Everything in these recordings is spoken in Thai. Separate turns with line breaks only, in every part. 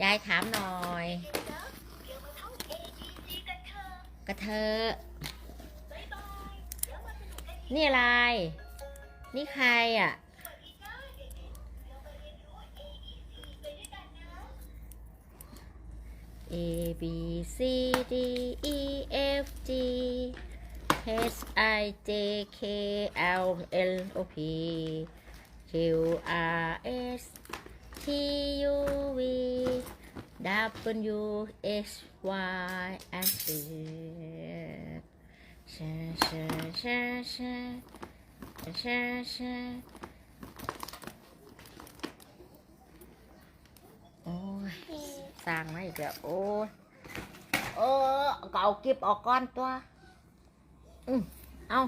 ยายถามหน่อย
กะ
กระเธอ
นี่อะ
ไร นี่ใครอะ
สวัสดีด็กๆเรามาเรียนรู้ A B C ไปด้วยกันนะ
A B C D E F G H I J K L L O P Q R S T U V W X Y and Z ชาชาชาชาชาชาโอ้ยสร้างมาอีกแล้วโอ้ยเออก็เอากิบออกก้อนตัว อืมเอา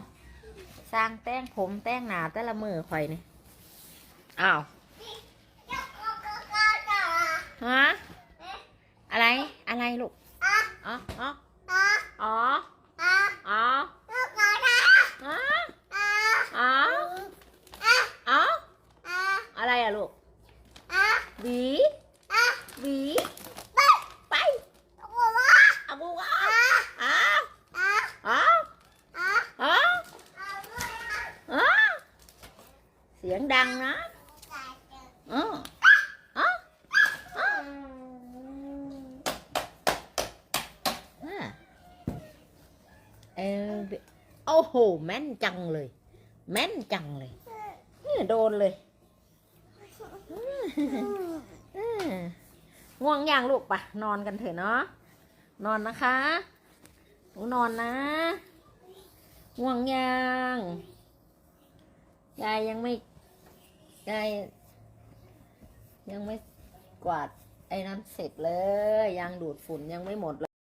สร้างแต่งผมแต่งหนาแต่ละมือข่อยนี่อ้าวฮะอะไรอะ ไรลูกอ๋ออ๋ออ๋ออ๋ออ๋อฮะอ๋ออ๋ออะไรอะลูกหวีหวีไปเอาบูอะอ๋ออ๋ออ๋ออ๋อเสียงดังนะอ๋ออ๋ออ๋ออะ เออโอ้โห แม่นจังเลย แม่นจังเลยนี่โดนเลยง่วงยังลูกปะนอนกันเถอะเนาะนอนนะคะหนูนอนนะง่วงยังยายยังไม่ยายยังไม่กวาดไอ้นั้นเสร็จเลย ยังดูดฝุ่นยังไม่หมด